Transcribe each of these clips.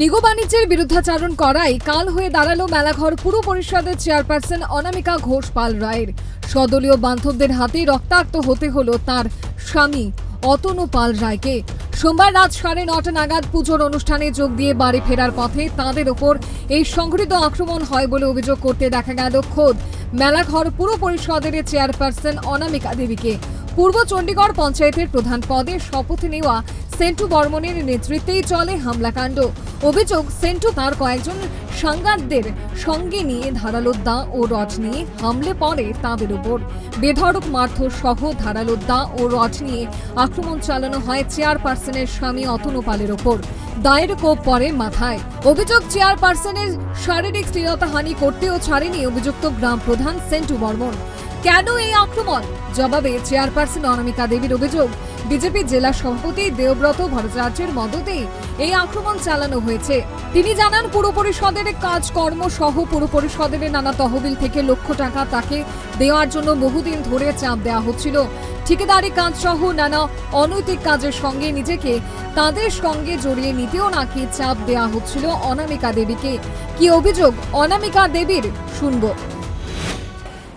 নিগো বাণিজ্যের বিরুদ্ধাচারণ করাই কাল হয়ে দাঁড়াল মেলাঘর পুর পরিষদের চেয়ারপারসন অনামিকা ঘোষ পাল রায়ের। সদলীয় বান্ধবদের হাতে রক্তাক্ত হতে হলো তার স্বামী, অতনু পাল রায়কে। সোমবার রাত সাড়ে নটা নাগাদ পুজোর অনুষ্ঠানে যোগ দিয়ে বাড়ি ফেরার পথে তাঁদের ওপর এই সংঘটিত আক্রমণ হয় বলে অভিযোগ করতে দেখা গেল খোদ। মেলাঘর পুর পরিষদের চেয়ারপারসন অনামিকা দেবীকে। পূর্ব চণ্ডীগড় পঞ্চায়েতের প্রধান পদে শপথ নেওয়া সেন্টু বর্মনের নেতৃত্বেই চলে হামলাকাণ্ড। অভিযোগ, সেন্টু তার কয়েকজন সাংবাদিকদের সঙ্গে নিয়ে ধারালো দা ও রড নিয়ে হামলে পড়ে তাদের উপর। বেধড়ক মারধর সহ ধারালো দা ও রড নিয়ে আক্রমণ চালানো হয় চেয়ারপারসনের স্বামী অতনুপালের ওপর দায়ের কোপ পড়ে মাথায়। অভিযোগ, চেয়ারপারসনের শারীরিক স্থিরতাহানি করতেও ছাড়েনি অভিযুক্ত গ্রাম প্রধান সেন্টু বর্মন। কেন এই আক্রমণ? জবাবে চেয়ারপারসন অনামিকা দেবীর অভিযোগ, বিজেপি জেলা সভাপতি দেবব্রত ভট্টাচার্যের মদতেই এই আক্রমণ চালানো হয়েছে। তিনি জানান, পুর পরিষদের কাজকর্ম সহ পুর পরিষদের নানা তহবিল থেকে লক্ষ টাকা তাকে দেওয়ার জন্য বহুদিন ধরে চাপ দেওয়া হচ্ছিল। ঠিকাদারি কাজ সহ নানা অনৈতিক কাজের সঙ্গে নিজেকে তাদের সঙ্গে জড়িয়ে নিতেও নাকি চাপ দেওয়া হচ্ছিল অনামিকা দেবীকে। কি অভিযোগ? অনামিকা দেবীর শুনব।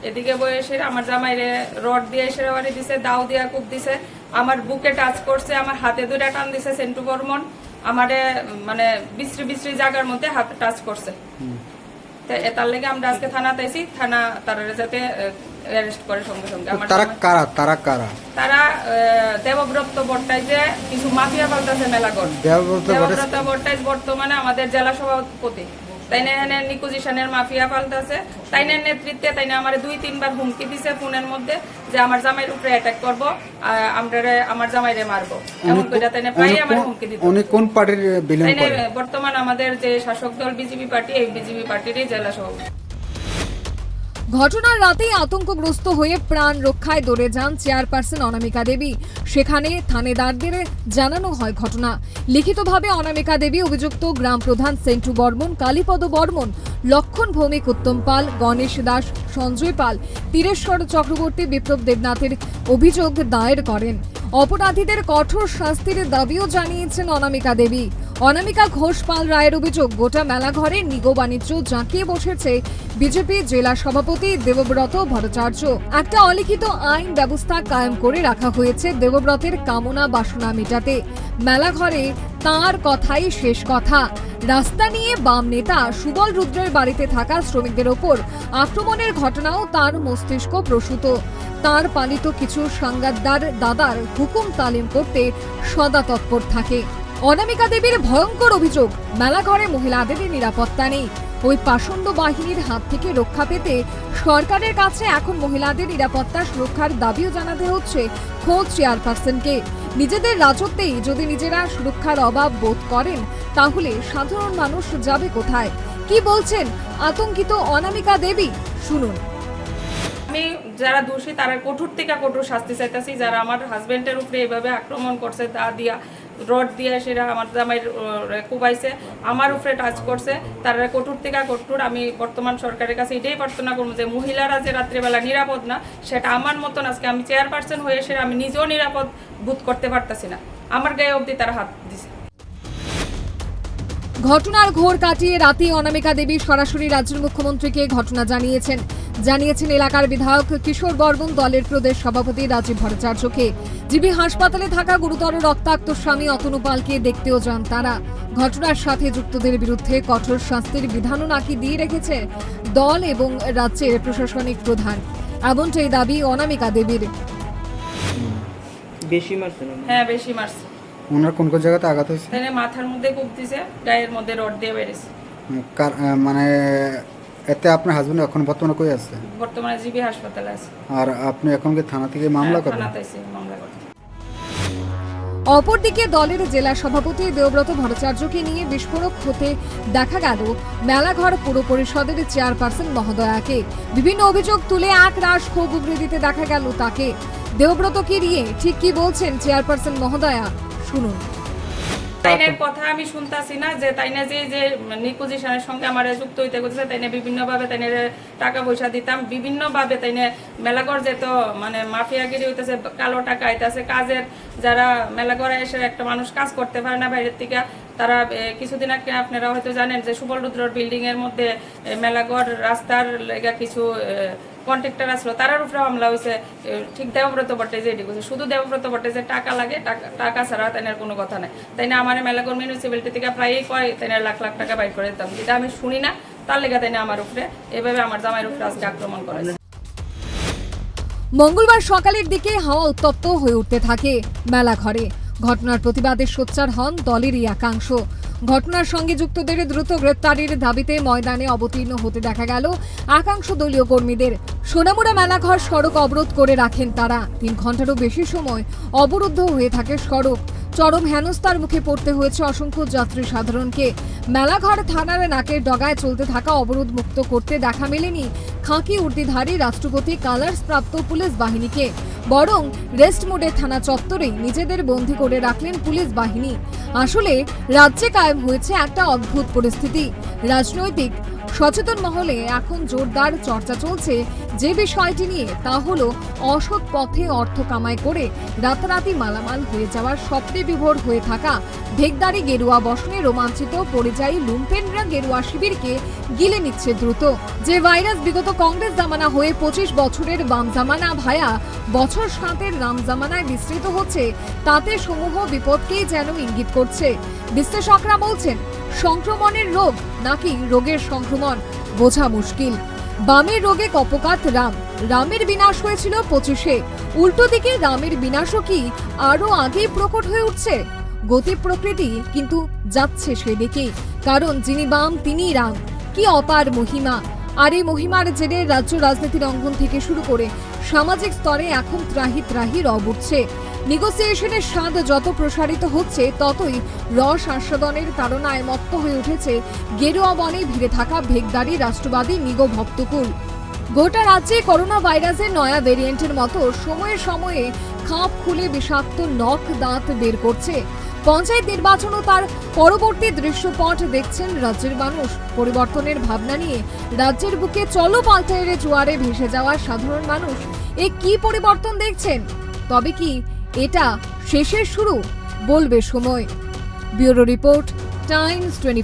এদিকে বয়সে আমার জামাইরে রড দিয়ে এসে বাড়ি দিছে দাও দিয়া কূপ দিছে। আমার বুকে টাচ করছে আমার হাতে দুইটা টান দিছে সেন্টু বর্মন। আমারে মানে বিশ্রী বিশ্রী জায়গার মধ্যে হাত টাচ করছে। তো এ তার লেগে আমরা আজকে থানাতে এসি থানা তারা যাতে অ্যারেস্ট করে সঙ্গে সঙ্গে। তারা কারা? তারা কারা? তারা দেবব্রত বট্টাই যে কিছু মাফিয়া পাল্টাছে মেলাগড়। দেবব্রত বট্টাই বর্তমানে আমাদের জেলা সভাপতি। তাই না নিকুজিশনের মাফিয়া পাল্টাছে। তাই নেতৃত্বে তাই না আমার দুই তিনবার হুমকি দিছে ফোনের মধ্যে যে আমার জামাইয়ের উপরে অ্যাটাক করব আমরা আমার জামাইরে মারবো। এমন করে তাই না প্রায় আমার হুমকি দিত। উনি কোন পার্টির বিলং করে? বর্তমান আমাদের যে শাসক দল বিজেপি পার্টি এই বিজেপি পার্টিরই জেলা সভাপতি। ঘটনার রাতেই আতঙ্কগ্রস্ত হয়ে প্রাণ রক্ষায় দৌড়ে যান চেয়ারপারসন অনামিকা দেবী। সেখানে থানেদারদের জানানো হয় ঘটনা। লিখিতভাবে অনামিকা দেবী অভিযুক্ত গ্রাম প্রধান সেন্টু বর্মন, কালীপদ বর্মন, লক্ষণ ভৌমিক উত্তম পাল, গণেশ দাস, সঞ্জয় পাল, তীরেশ্বর চক্রবর্তী বিপ্লব দেবনাথের অভিযোগ দায়ের করেন। অপরাধীদের কঠোর শাস্তির দাবিও জানিয়েছেন অনামিকা দেবী। অনামিকা ঘোষ পাল রায়ের অভিযোগ, গোটা মেলাঘরে নিগো বাণিজ্য জাঁকিয়ে বসেছে বিজেপি জেলা সভাপতি দেবব্রত ভট্টাচার্য। একটা অলিখিত আইন ব্যবস্থা কায়েম করে রাখা হয়েছে দেবব্রতের কামনা বাসনা মেটাতে। মেলাঘরে তার কথাই শেষ কথা। রাস্তা নিয়ে বাম নেতা সুবল রুদ্রের বাড়িতে থাকা শ্রমিকদের ওপর আক্রমণের ঘটনাও তার মস্তিষ্ক প্রসূত। তার পালিত কিছু সাংগাদ্দার দাদার হুকুম তালিম করতে সদা তৎপর থাকে। অনামিকা দেবীর ভয়ঙ্কর অভিযোগ। মেলাঘরে মহিলাদের নিরাপত্তা নেই। ওই পাষণ্ড বাহিনীর হাত থেকে রক্ষা পেতে সরকারের কাছে এখন মহিলাদের নিরাপত্তা সুরক্ষার দাবিও জানাতে হচ্ছে খোঁজ চেয়ারপারসনকে। নিজেদের রাজত্বেই যদি নিজেরা সুরক্ষার অভাব বোধ করেন, তাহলে সাধারণ মানুষ যাবে কোথায়? কি বলছেন আতঙ্কিত অনামিকা দেবী? শুনুন। আমি যারা দোষী, তারা কঠোর থেকে কঠোর শাস্তি চাইতেছি। যারা আমার হাজবেন্ডের উপরে এভাবে আক্রমণ করছে, তা দিয়া রড দিয়ে সেটা আমার জামাইয়ের কুবাইছে আমার উপরে টাচ করছে। তারা কঠোর থেকে কঠোর। আমি বর্তমান সরকারের কাছে এটাই প্রার্থনা করব যে, মহিলারা যে রাত্রেবেলা নিরাপদ না, সেটা আমার মতন আজকে আমি চেয়ারপারসন হয়ে সে আমি নিজেও নিরাপদ বোধ করতে পারতাছি না। আমার গায়ে অবধি তারা হাত দিছে। ঘটনার ঘোর কাটিয়ে রাতে অনামিকা দেবী সরাসরি রাজ্যের মুখ্যমন্ত্রীকে ঘটনা জানিয়েছেন। জানিয়েছেন এলাকার বিধায়ক কিশোর বর্মন দলের প্রদেশ সভাপতি রাজীব ভট্টাচার্যকে। জিবি হাসপাতালে থাকা গুরুতর রক্তাক্ত স্বামী অতনু পালকে দেখতেও যান তারা। ঘটনার সাথে যুক্তদের বিরুদ্ধে কঠোর শাস্তির বিধানও নাকি দিয়ে রেখেছে দল এবং রাজ্যের প্রশাসনিক প্রধান। এমনটাই দাবি অনামিকা দেবীর। বেশি মারছে হ্যাঁ বেশি মারছে। ওনার কোন কোন জায়গাতে আঘাত হয়েছে? মাথার মধ্যে কূপ দিছে গায়ের মধ্যে রড দিয়ে বেড়েছে মানে এতে আপনার হাজবেন্ড এখন বর্তমানে কই আছে? বর্তমানে জিবি হাসপাতালে আছে। আর আপনি এখন কি থানা থেকে মামলা হ্যাঁ, করবেন থানাতে আছে মামলা করতে অপরদিকে দলের জেলা সভাপতি দেবব্রত ভট্টাচার্যকে নিয়ে বিস্ফোরক হতে দেখা গেল মেলাঘর পুর পরিষদের চেয়ারপারসন মহোদয়াকে। বিভিন্ন অভিযোগ তুলে এক রাশ ক্ষোভ উগড়ে দিতে দেখা গেল তাকে। দেবব্রতকে নিয়ে ঠিক কি বলছেন চেয়ারপারসন মহোদয়া? শুনুন। তাইনের কথা আমি শুনতাছি না যে তাইনা যে যে নিকুজিশনের সঙ্গে আমার যুক্ত হইতে করতেছে তাইনে বিভিন্ন ভাবে তাইনের টাকা পয়সা দিতাম বিভিন্ন ভাবে তাইনে মেলাগড় যেত মানে মাফিয়াগিরি হইতেছে, কালো টাকা আইতাছে, কাজের যারা মেলাগড়ে এসে একটা মানুষ কাজ করতে পারে না বাইরের থেকে, তারা কিছুদিন আগে আপনারা হয়তো জানেন যে সুবল রুদ্রর বিল্ডিং এর মধ্যে মেলাগড় রাস্তার লেগা কিছু কন্ট্রাক্টর আসলো, তারার উপরে হামলা হয়েছে। ঠিক দেবব্রত ভট্টাচার্য এটি করছে শুধু দেবব্রত ভট্টাচার্য টাকা লাগে, টাকা ছাড়া তাইনার কোনো কথা নাই। তাই না আমার মেলাগড় মিউনিসিপ্যালিটি থেকে প্রায়ই কয় তাইনা লাখ লাখ টাকা বাইর করে দিতাম। যেটা আমি শুনি না, তার লেগে তাইনা আমার উপরে, এভাবে আমার জামাইয়ের উপরে আজকে আক্রমণ করেছে। মঙ্গলবার সকালের দিকে হাওয়া উত্তপ্ত হয়ে উঠতে থাকে মেলা ঘরে ঘটনার প্রতিবাদে সোচ্চার হন দলেরই একাংশ। ঘটনার সঙ্গে যুক্তদের দ্রুত গ্রেপ্তারের দাবিতে ময়দানে অবতীর্ণ হতে দেখা গেল একাংশ দলীয় কর্মীদের। সোনামুড়া মেলাঘর সড়ক অবরোধ করে রাখেন তারা। তিন ঘন্টারও বেশি সময় অবরুদ্ধ হয়ে থাকে সড়ক। চরম হেনস্তার মুখে পড়তে হয়েছে অসংখ্য যাত্রী সাধারণকে। মেলাঘর থানার নাকের ডগায় চলতে থাকা অবরোধ মুক্ত করতে দেখা মেলেনি খাঁকি উর্দিধারী রাষ্ট্রপতি কালার্স প্রাপ্ত পুলিশ বাহিনীকে। বরং রেস্ট মোডে থানা চত্বরেই নিজেদের বন্দী করে রাখলেন পুলিশ বাহিনী। আসলে রাজ্যে কায়েম হয়েছে একটা অদ্ভুত পরিস্থিতি। রাজনৈতিক সচেতন মহলে এখন জোরদার চর্চা চলছে যে বিষয়টি নিয়ে, তা হলো অসৎ পথে অর্থ কামাই করে রাতারাতি মালামাল হয়ে যাওয়ার স্বপ্নে বিভোর হয়ে থাকা ভেগদারি গেরুয়া বসনে রোমাঞ্চিত পরিযায়ী লুম্পেনরা গেরুয়া শিবিরকে গিলে নিচ্ছে দ্রুত। যে ভাইরাস বিগত কংগ্রেস জামানা হয়ে পঁচিশ বছরের বাম জামানা ভায়া বছর সাতের রাম জামানায় বিস্তৃত হচ্ছে, তাতে সমূহ বিপদকেই যেন ইঙ্গিত করছে। বিশ্লেষকরা বলছেন, সংক্রমণের রোগ নাকি রোগের সংক্রমণ? বোঝা মুশকিল। বামের রোগে কপকাত রাম। রামের বিনাশ হয়েছিল পঁচিশে। উল্টো দিকে রামের বিনাশও কি আরও আগেই প্রকট হয়ে উঠছে? গতি প্রকৃতি কিন্তু যাচ্ছে সেদিকেই, কারণ যিনি বাম তিনি রাম। কি অপার মহিমা! আর এই মহিমার জেরে রাজ্য রাজনীতির অঙ্গন থেকে শুরু করে সামাজিক স্তরে এখন ত্রাহি ত্রাহি রব উঠছে। নেগোসিয়েশনের স্বাদ যত প্রসারিত হচ্ছে, ততই রস আস্বাদনের তাড়নায় মত্ত হয়ে উঠেছে। গেরুয়া বনে ভিড়ে থাকা ভেগদারি রাষ্ট্রবাদী নিগো ভক্তকুল। গোটা রাজ্যে করোনা ভাইরাসের নয়া ভেরিয়েন্টের মতো সময়ে সময়ে খাপ খুলে বিষাক্ত নখ দাঁত বের করছে। পঞ্চায়েত নির্বাচনও তার পরবর্তী দৃশ্যপট দেখছেন রাজ্যের মানুষ। পরিবর্তনের ভাবনা নিয়ে রাজ্যের বুকে চলো পাল্টায়ের জোয়ারে ভেসে যাওয়া সাধারণ মানুষ। এ কি পরিবর্তন দেখছেন? তবে কি এটা শেষের শুরু। বলবে সময়। Bureau report Times twenty